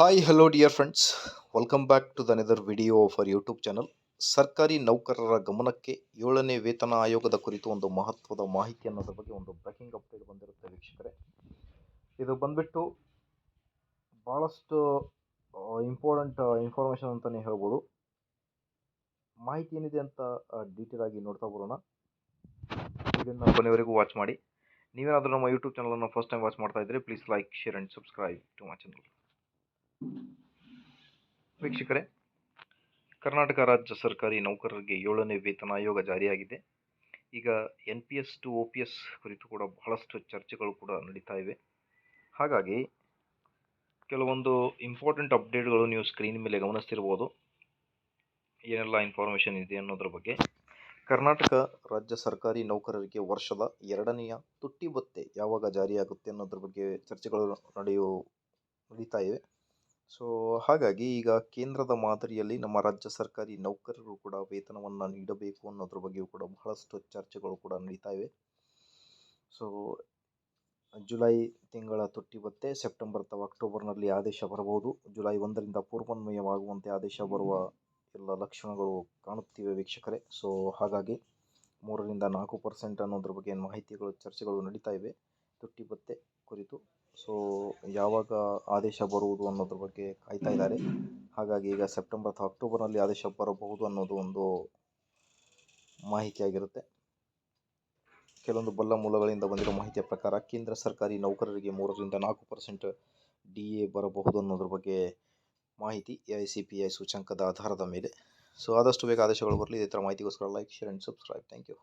Hi hello dear friends welcome back to the another video of our YouTube channel ಸರ್ಕಾರಿ ನೌಕರರ ಗಮನಕ್ಕೆ ಏಳನೇ ವೇತನ ಆಯೋಗದ ಕುರಿತು ಒಂದು ಮಹತ್ವದ ಮಾಹಿತಿ ಅನ್ನೋದ್ರ ಬಗ್ಗೆ ಒಂದು ಬ್ರೇಕಿಂಗ್ ಅಪ್ಡೇಟ್ ಬಂದಿರುತ್ತೆ ವೀಕ್ಷಕರೇ. ಇದು ಬಂದ್ಬಿಟ್ಟು ಭಾಳಷ್ಟು ಇಂಪಾರ್ಟೆಂಟ್ ಇನ್ಫಾರ್ಮೇಷನ್ ಅಂತಲೇ ಹೇಳ್ಬೋದು. ಮಾಹಿತಿ ಏನಿದೆ ಅಂತ ಡೀಟೇಲ್ ಆಗಿ ನೋಡ್ತಾ ಬರೋಣ. ಇದನ್ನು ಕೊನೆವರೆಗೂ ವಾಚ್ ಮಾಡಿ. ನೀವೇನಾದರೂ ನಮ್ಮ ಯೂಟ್ಯೂಬ್ ಚಾನಲನ್ನು ಫಸ್ಟ್ ಟೈಮ್ ವಾಚ್ ಮಾಡ್ತಾ ಇದ್ದರೆ please like share and subscribe to my channel ವೀಕ್ಷಕರೇ, ಕರ್ನಾಟಕ ರಾಜ್ಯ ಸರ್ಕಾರಿ ನೌಕರರಿಗೆ ಏಳನೇ ವೇತನ ಆಯೋಗ ಜಾರಿಯಾಗಿದೆ. ಈಗ N P S to O P S ಕುರಿತು ಕೂಡ ಬಹಳಷ್ಟು ಚರ್ಚೆಗಳು ಕೂಡ ನಡೀತಾ ಇವೆ. ಹಾಗಾಗಿ ಕೆಲವೊಂದು ಇಂಪಾರ್ಟೆಂಟ್ ಅಪ್ಡೇಟ್ಗಳು ನೀವು ಸ್ಕ್ರೀನ್ ಮೇಲೆ ಗಮನಿಸ್ತಿರ್ಬೋದು. ಏನೆಲ್ಲ ಇನ್ಫಾರ್ಮೇಷನ್ ಇದೆ ಅನ್ನೋದ್ರ ಬಗ್ಗೆ. ಕರ್ನಾಟಕ ರಾಜ್ಯ ಸರ್ಕಾರಿ ನೌಕರರಿಗೆ ವರ್ಷದ ಎರಡನೆಯ ತುಟ್ಟಿ ಭತ್ಯೆ ಯಾವಾಗ ಜಾರಿಯಾಗುತ್ತೆ ಅನ್ನೋದ್ರ ಬಗ್ಗೆ ಚರ್ಚೆಗಳು ನಡೆಯು, ನಡೀತಾ ಇವೆ. ಸೊ, ಹಾಗಾಗಿ ಈಗ ಕೇಂದ್ರದ ಮಾದರಿಯಲ್ಲಿ ನಮ್ಮ ರಾಜ್ಯ ಸರ್ಕಾರಿ ನೌಕರರು ಕೂಡ ವೇತನವನ್ನು ನೀಡಬೇಕು ಅನ್ನೋದ್ರ ಬಗ್ಗೆಯೂ ಕೂಡ ಬಹಳಷ್ಟು ಚರ್ಚೆಗಳು ಕೂಡ ನಡೀತಾ ಇವೆ. ಸೊ, ಜುಲೈ ತಿಂಗಳ ತುಟ್ಟಿ ಬತ್ತೆ ಸೆಪ್ಟೆಂಬರ್ ಅಥವಾ ಅಕ್ಟೋಬರ್ನಲ್ಲಿ ಆದೇಶ ಬರಬಹುದು. ಜುಲೈ ಒಂದರಿಂದ ಪೂರ್ವನ್ವಯವಾಗುವಂತೆ ಆದೇಶ ಬರುವ ಎಲ್ಲ ಲಕ್ಷಣಗಳು ಕಾಣುತ್ತಿವೆ ವೀಕ್ಷಕರೇ. ಸೊ, ಹಾಗಾಗಿ ಮೂರರಿಂದ ನಾಲ್ಕು ಪರ್ಸೆಂಟ್ ಅನ್ನೋದ್ರ ಬಗ್ಗೆ ಮಾಹಿತಿಗಳು, ಚರ್ಚೆಗಳು ನಡೀತಾ ಇವೆ. ತುಟ್ಟಿ ಬತ್ತೆ ಕುರಿತು ಸೊ ಯಾವಾಗ ಆದೇಶ ಬರುವುದು ಅನ್ನೋದ್ರ ಬಗ್ಗೆ ಕಾಯ್ತಾ ಇದ್ದಾರೆ. ಹಾಗಾಗಿ ಈಗ ಸೆಪ್ಟೆಂಬರ್ ಅಥವಾ ಅಕ್ಟೋಬರ್ನಲ್ಲಿ ಆದೇಶ ಬರಬಹುದು ಅನ್ನೋದು ಒಂದು ಮಾಹಿತಿಯಾಗಿರುತ್ತೆ. ಕೆಲವೊಂದು ಬಲ್ಲ ಮೂಲಗಳಿಂದ ಬಂದಿರೋ ಮಾಹಿತಿಯ ಪ್ರಕಾರ ಕೇಂದ್ರ ಸರ್ಕಾರಿ ನೌಕರರಿಗೆ ಮೂರರಿಂದ ನಾಲ್ಕು ಪರ್ಸೆಂಟ್ ಡಿ ಎ ಬರಬಹುದು ಅನ್ನೋದ್ರ ಬಗ್ಗೆ ಮಾಹಿತಿ A I C P I ಸೂಚ್ಯಂಕದ ಆಧಾರದ ಮೇಲೆ. ಸೊ ಆದಷ್ಟು ಬೇಗ ಆದೇಶಗಳು ಬರಲಿ, ಇದೇ ಥರ ಮಾಹಿತಿಗೋಸ್ಕರ like share and subscribe thank you